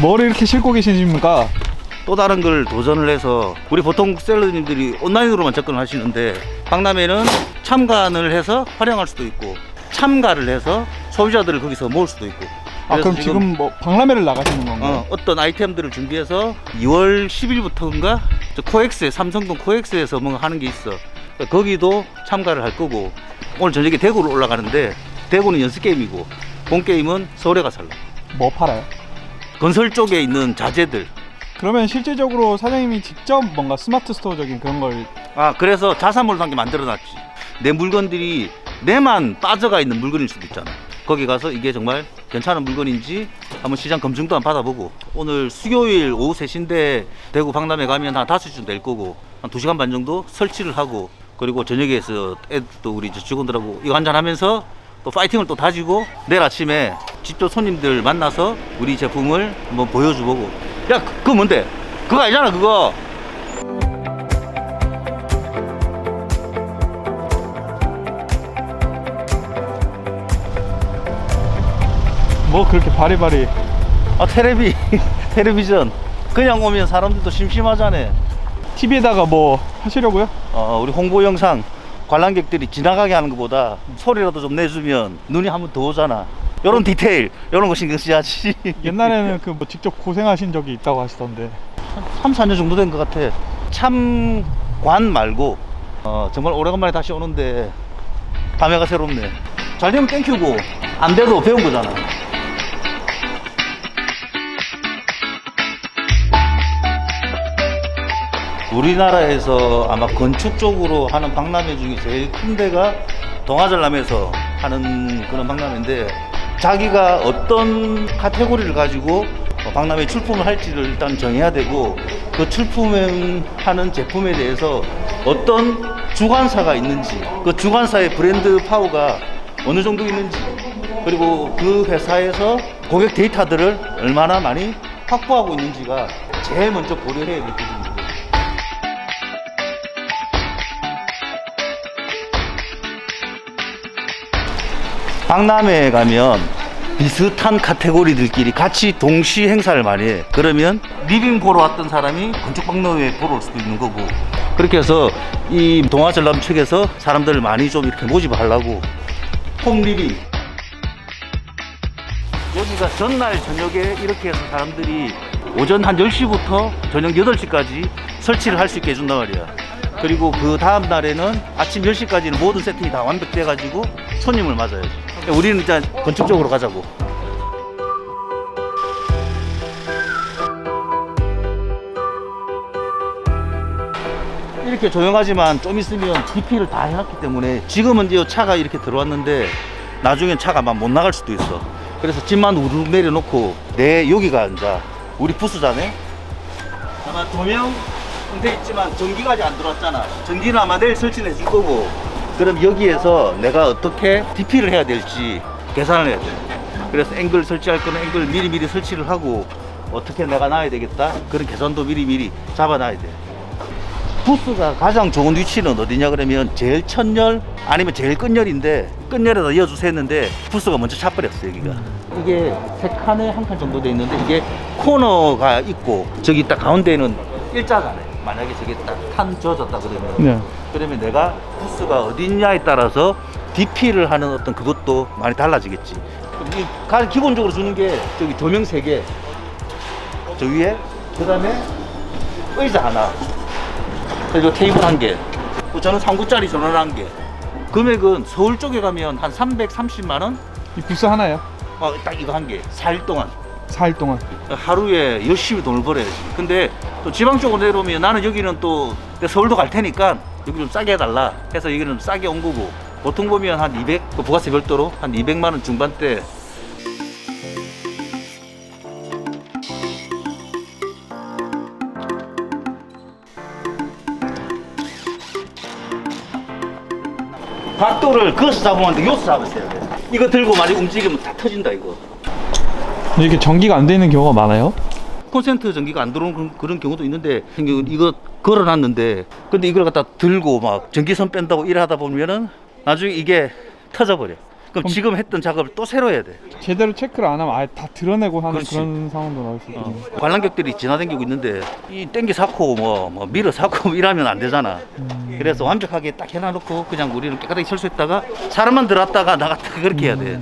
뭘 이렇게 싣고 계십니까? 또 다른 걸 도전을 해서 우리 보통 셀러님들이 온라인으로만 접근을 하시는데 박람회는 참관을 해서 활용할 수도 있고 참가를 해서 소비자들을 거기서 모을 수도 있고 아 그럼 지금 뭐 박람회를 나가시는 건가요? 어, 어떤 아이템들을 준비해서 2월 10일부터인가 코엑스 삼성동 코엑스에서 뭔가 하는 게 있어 그러니까 거기도 참가를 할 거고 오늘 저녁에 대구로 올라가는데 대구는 연습 게임이고 본 게임은 서울에 가서 할라 뭐 팔아요? 건설 쪽에 있는 자재들. 그러면 실제적으로 사장님이 직접 뭔가 스마트 스토어적인 그런 걸 아 그래서 자산몰 단계 만들어놨지. 내 물건들이 내만 빠져가 있는 물건일 수도 있잖아. 거기 가서 이게 정말 괜찮은 물건인지 한번 시장 검증도 한번 받아보고 오늘 수요일 오후 3시인데 대구 박람회 가면 한 5시쯤 될 거고 한 2시간 반 정도 설치를 하고 그리고 저녁에서 애도 우리 저 직원들하고 이거 한잔 하면서 또 파이팅을 또 다지고 내일 아침에 직접 손님들 만나서 우리 제품을 한번 보여주고. 야 그- 그거 뭔데? 그거 알잖아 그거. 뭐 그렇게 바리바리. 아 텔레비 텔레비전. 그냥 오면 사람들도 심심하잖아. TV에다가 뭐 하시려고요? 어, 우리 홍보 영상 관람객들이 지나가게 하는 것보다 소리라도 좀 내주면 눈이 한번 더 오잖아. 요런 디테일 요런 거 신경 써야지? 옛날에는 그 뭐 직접 고생하신 적이 있다고 하시던데. 3, 4년 정도 된 것 같아. 참관 말고 어, 정말 오래간만에 다시 오는데 감회가 새롭네. 잘 되면 땡큐고 안 돼도 배운 거잖아 우리나라에서 아마 건축 쪽으로 하는 박람회 중에 제일 큰 데가 동아전람에서 하는 그런 박람회인데 자기가 어떤 카테고리를 가지고 어, 박람회 출품을 할지를 일단 정해야 되고 그 출품하는 제품에 대해서 어떤 주관사가 있는지 그 주관사의 브랜드 파워가 어느 정도 있는지 그리고 그 회사에서 고객 데이터들을 얼마나 많이 확보하고 있는지가 제일 먼저 고려해야 될 부분이 박람회에 가면 비슷한 카테고리들끼리 같이 동시 행사를 많이 해. 그러면 리빙 보러 왔던 사람이 건축 박람회 보러 올 수도 있는 거고. 그렇게 해서 이 동아전람 측에서 사람들을 많이 좀 이렇게 모집하려고 홈 리빙. 여기가 전날 저녁에 이렇게 해서 사람들이 오전 한 10시부터 저녁 8시까지 설치를 할 수 있게 해준단 말이야. 그리고 그 다음 날에는 아침 10시까지는 모든 세팅이 다 완벽돼가지고 손님을 맞아야지. 우리는 일단 건축 쪽으로 가자고. 이렇게 조용하지만 좀 있으면 DP를 다 해놨기 때문에 지금은 이 차가 이렇게 들어왔는데 나중엔 차가 막 못 나갈 수도 있어. 그래서 짐만 우르르 내려놓고 내 여기가 이제 우리 부스잖아요. 아마 조명 돼 있지만 전기가 아직 안 들어왔잖아. 전기는 아마 내일 설치를 해줄 거고. 그럼 여기에서 내가 어떻게 DP를 해야 될지 계산을 해야 돼. 그래서 앵글 설치할 거는 앵글 미리미리 설치를 하고 어떻게 내가 놔야 되겠다. 그런 계산도 미리미리 잡아놔야 돼. 부스가 가장 좋은 위치는 어디냐 그러면 제일 첫열 아니면 제일 끝열인데 끝열에다 이어주세요 했는데 부스가 먼저 차버렸어 여기가 이게 세 칸에 한 칸 정도 돼 있는데 이게 코너가 있고 저기 딱 가운데는 일자잖아요 만약에 저게 딱칸 져졌다 그러면 네. 그러면 내가 부스가 어딨냐에 따라서 DP를 하는 어떤 그것도 많이 달라지겠지 이 가- 기본적으로 주는 게 저기 조명 3개 저 위에 그 다음에 의자 하나 그리고 테이블 한 개. 그 저는 3구짜리 전원 한 개. 금액은 서울 쪽에 가면 한 330만 원? 이 부스 하나요? 어, 딱 이거 한 개. 4일 동안. 4일 동안 하루에 열심히 돈을 벌어야지. 근데 또 지방 쪽으로 내려오면 나는 여기는 또 서울도 갈 테니까 여기 좀 싸게 해달라 해서 여기는 좀 싸게 온 거고 보통 보면 한 200, 그 부가세 별도로 한 200만 원 중반대 각도를 그어서 잡으면. 여기서 잡으세요. 이거 들고 많이 움직이면 다 터진다 이거. 이렇게 전기가 안 되는 경우가 많아요? 콘센트 전기가 안 들어오는 그런, 그런 경우도 있는데 이거- 걸어놨는데 근데 이걸 갖다 들고 막 전기선 뺀다고 일하다 보면은 나중에 이게 터져버려 그럼 지금 했던 작업을 또 새로 해야 돼. 제대로 체크를 안 하면 아예 다 드러내고 하는 그렇지. 그런 상황도 나올 수 있거든요. 어, 관람객들이 지나다니고 있는데 이 땡기 사고 뭐, 뭐 밀어 사고 이러면 안 되잖아. 음. 그래서 완벽하게 딱 해놔놓고 그냥 우리는 깨끗하게 철수했다가 사람만 들어왔다가 나갔다가 그렇게 해야 돼.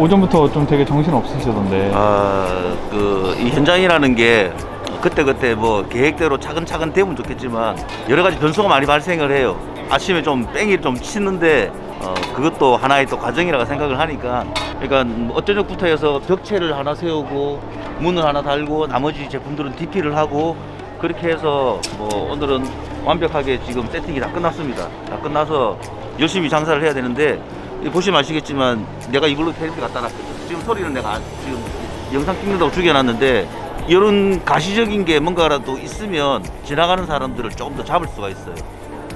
오전부터 좀 되게 정신 없으시던데. 아, 그 이 현장이라는 게 그때 그때 뭐 계획대로 차근차근 되면 좋겠지만 여러 가지 변수가 많이 발생을 해요. 아침에 좀 뺑이 좀 치는데 어, 그것도 하나의 또 과정이라고 생각을 하니까 그러니까 뭐 어쩌적부터 해서 벽체를 하나 세우고 문을 하나 달고 나머지 제품들은 DP를 하고 그렇게 해서 뭐 오늘은 완벽하게 지금 세팅이 다 끝났습니다. 다 끝나서 열심히 장사를 해야 되는데 이 보시면 아시겠지만 내가 이걸로 캐릭터 갖다 놨거든. 지금 소리는 내가 안- 지금 영상 찍는다고 죽여놨는데 이런 가시적인 게 뭔가라도 있으면 지나가는 사람들을 조금 더 잡을 수가 있어요.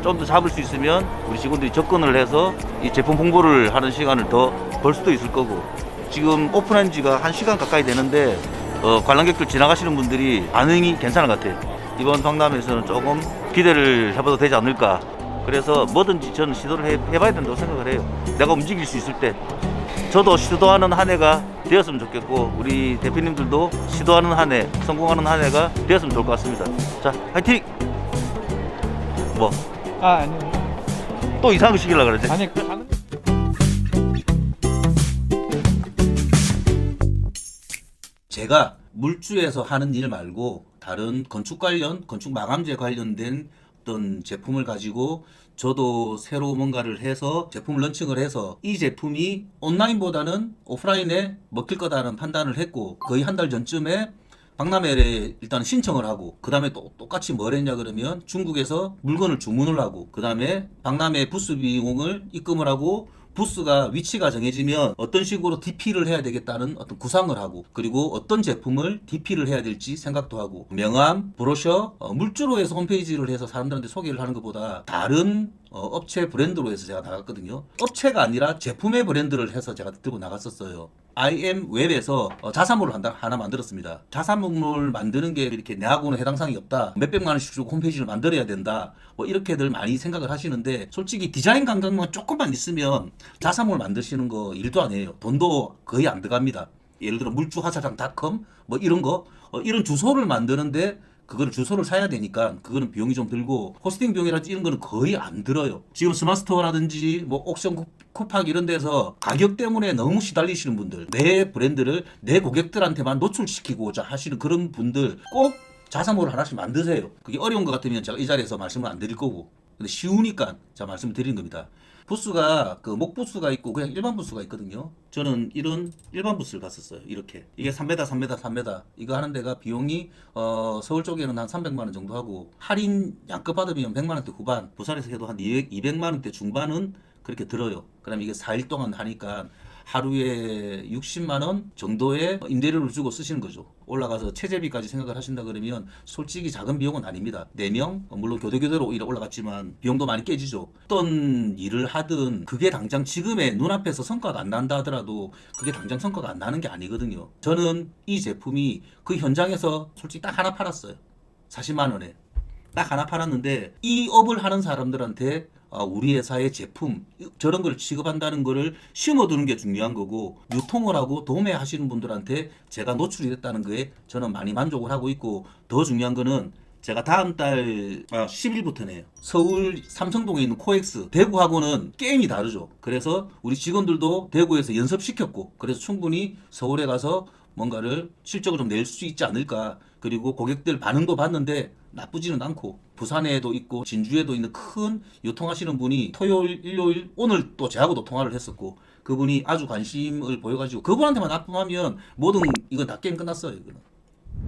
좀 더 잡을 수 있으면 우리 직원들이 접근을 해서 이 제품 홍보를 하는 시간을 더 벌 수도 있을 거고 지금 오픈한 지가 한 시간 가까이 되는데 어, 관람객들 지나가시는 분들이 반응이 괜찮은 것 같아요. 이번 박람회에서는 조금 기대를 해봐도 되지 않을까. 그래서 뭐든지 저는 시도를 해, 해봐야 된다고 생각을 해요. 내가 움직일 수 있을 때. 저도 시도하는 한 해가 되었으면 좋겠고 우리 대표님들도 시도하는 한 해, 성공하는 한 해가 되었으면 좋을 것 같습니다. 자, 화이팅! 뭐또아 아니요. 이상한 거 시키려고 그러지? 아니 가는. 제가 물주에서 하는 일 말고 다른 건축 관련, 건축 마감재 관련된 어떤 제품을 가지고 저도 새로 뭔가를 해서 제품을 런칭을 해서 이 제품이 온라인보다는 오프라인에 먹힐 거다라는 판단을 했고 거의 한 달 전쯤에 박람회에 일단 신청을 하고 그 다음에 또 똑같이 뭘 했냐 그러면 중국에서 물건을 주문을 하고 그 다음에 박람회 부스 비용을 입금을 하고 부스가 위치가 정해지면 어떤 식으로 DP를 해야 되겠다는 어떤 구상을 하고 그리고 어떤 제품을 DP를 해야 될지 생각도 하고 명함, 브로셔, 어, 물주로 해서 홈페이지를 해서 사람들한테 소개를 하는 것보다 다른 어, 업체 브랜드로 해서 제가 나갔거든요. 업체가 아니라 제품의 브랜드를 해서 제가 들고 나갔었어요. IM 웹에서 어, 자사몰을 한다, 하나 만들었습니다. 자사몰 만드는 게 이렇게 내하고는 해당 사항이 없다. 몇백만 원씩 주고 홈페이지를 만들어야 된다. 뭐 이렇게들 많이 생각을 하시는데 솔직히 디자인 감각만 조금만 있으면 자사몰 만드시는 거 일도 아니에요. 돈도 거의 안 들어갑니다. 예를 들어 물주화사장닷컴 뭐 이런 거 어, 이런 주소를 만드는데 그거를 주소를 사야 되니까 그거는 비용이 좀 들고 호스팅 비용이라든지 이런 거는 거의 안 들어요. 지금 스마스토어라든지 뭐 옥션 쿠- 쿠팡 이런 데서 가격 때문에 너무 시달리시는 분들 내 브랜드를 내 고객들한테만 노출시키고자 하시는 그런 분들 꼭 자사몰을 하나씩 만드세요. 그게 어려운 것 같으면 제가 이 자리에서 말씀을 안 드릴 거고 근데 쉬우니까 제가 말씀을 드리는 겁니다. 부스가 그 목 부스가 있고 그냥 일반 부스가 있거든요. 저는 이런 일반 부스를 갔었어요. 이렇게 이게 3m, 3m, 3m 이거 하는 데가 비용이 어 서울 쪽에는 한 300만 원 정도 하고 할인 양껏 받으면 100만 원대 후반, 부산에서 해도 한 200, 200 만 원대 중반은 그렇게 들어요. 그럼 이게 4일 동안 하니까 하루에 60만 원 정도의 임대료를 주고 쓰시는 거죠. 올라가서 체제비까지 생각을 하신다 그러면 솔직히 작은 비용은 아닙니다. 4명 물론 교대교대로 올라갔지만 비용도 많이 깨지죠. 어떤 일을 하든 그게 당장 지금의 눈앞에서 성과가 안 난다 하더라도 그게 당장 성과가 안 나는 게 아니거든요. 저는 이 제품이 그 현장에서 솔직히 딱 하나 팔았어요. 40만 원에. 딱 하나 팔았는데 이 업을 하는 사람들한테 아, 우리 회사의 제품 저런 걸 취급한다는 거를 심어두는 게 중요한 거고 유통을 하고 도매하시는 분들한테 제가 노출이 됐다는 거에 저는 많이 만족을 하고 있고 더 중요한 거는 제가 다음 달 아, 10일부터네요. 서울 삼성동에 있는 코엑스 대구하고는 게임이 다르죠. 그래서 우리 직원들도 대구에서 연습시켰고 그래서 충분히 서울에 가서 뭔가를 실적을 좀 낼 수 있지 않을까. 그리고 고객들 반응도 봤는데 나쁘지는 않고 부산에도 있고 진주에도 있는 큰 유통하시는 분이 토요일, 일요일 오늘 또 저하고도 통화를 했었고 그분이 아주 관심을 보여가지고 그분한테만 납품하면 모든 이건 다 게임 끝났어요. 이거는.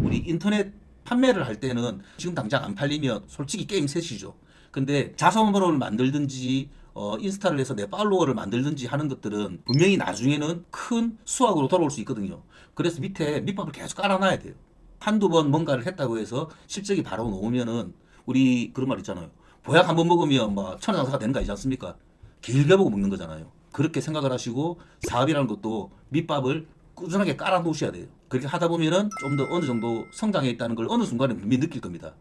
우리 인터넷 판매를 할 때는 지금 당장 안 팔리면 솔직히 게임 셋이죠. 근데 자사몰을 만들든지 어, 인스타를 해서 내 팔로워를 만들든지 하는 것들은 분명히 나중에는 큰 수확으로 돌아올 수 있거든요. 그래서 밑에 밑밥을 계속 깔아놔야 돼요. 한두 번 뭔가를 했다고 해서 실적이 바로 나오면은 우리 그런 말 있잖아요. 보약 한 번 먹으면 막 천하장사가 되는 거 아니지 않습니까? 길게 보고 먹는 거잖아요. 그렇게 생각을 하시고 사업이라는 것도 밑밥을 꾸준하게 깔아 놓으셔야 돼요. 그렇게 하다 보면은 좀 더 어느 정도 성장해 있다는 걸 어느 순간에 분명히 느낄 겁니다.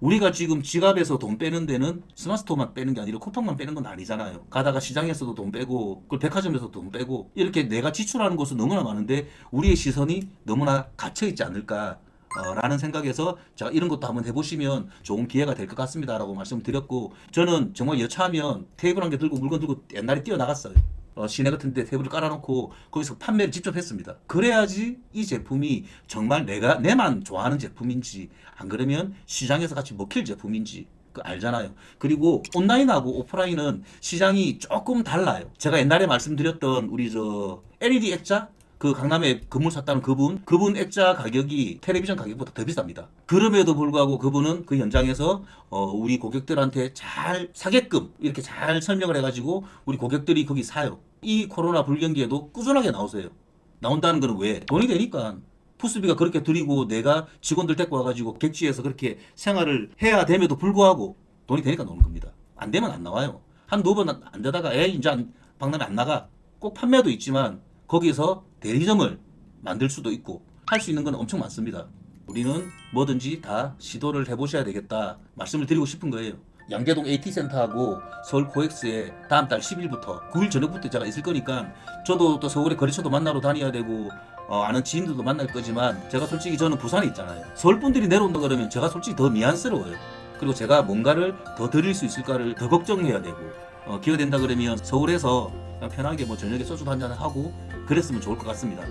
우리가 지금 지갑에서 돈 빼는 데는 스마트폰만 빼는 게 아니라 쿠팡만 빼는 건 아니잖아요. 가다가 시장에서도 돈 빼고, 그 백화점에서도 돈 빼고, 이렇게 내가 지출하는 곳은 너무나 많은데 우리의 시선이 너무나 갇혀 있지 않을까. 어, 라는 생각에서 제가 이런 것도 한번 해보시면 좋은 기회가 될 것 같습니다 라고 말씀드렸고 저는 정말 여차하면 테이블 한 개 들고 물건 들고 옛날에 뛰어나갔어요. 어, 시내 같은 데 테이블을 깔아놓고 거기서 판매를 직접 했습니다. 그래야지 이 제품이 정말 내가 내만 좋아하는 제품인지 안 그러면 시장에서 같이 먹힐 제품인지 그 알잖아요. 그리고 온라인하고 오프라인은 시장이 조금 달라요. 제가 옛날에 말씀드렸던 우리 저 LED 액자 그 강남에 건물 샀다는 그분 그분 액자 가격이 텔레비전 가격보다 더 비쌉니다. 그럼에도 불구하고 그분은 그 현장에서 어, 우리 고객들한테 잘 사게끔 이렇게 잘 설명을 해가지고 우리 고객들이 거기 사요. 이 코로나 불경기에도 꾸준하게 나오세요. 나온다는 거는 왜? 돈이 되니까. 푸스비가 그렇게 들이고 내가 직원들 데리고 와가지고 객지에서 그렇게 생활을 해야 됨에도 불구하고 돈이 되니까 나오는 겁니다. 안 되면 안 나와요. 한 두 번 안 되다가 에 이제 안, 박람회 안 나가. 꼭 판매도 있지만 거기서 대리점을 만들 수도 있고 할 수 있는 건 엄청 많습니다. 우리는 뭐든지 다 시도를 해보셔야 되겠다 말씀을 드리고 싶은 거예요. 양재동 AT센터하고 서울 코엑스에 다음 달 10일부터 9일 저녁부터 제가 있을 거니까 저도 또 서울에 거래처도 만나러 다녀야 되고 어, 아는 지인들도 만날 거지만 제가 솔직히 저는 부산에 있잖아요. 서울 분들이 내려온다 그러면 제가 솔직히 더 미안스러워요. 그리고 제가 뭔가를 더 드릴 수 있을까를 더 걱정해야 되고 어, 기회된다 그러면 서울에서 편하게 뭐 저녁에 소주 한잔 하고 그랬으면 좋을 것 같습니다.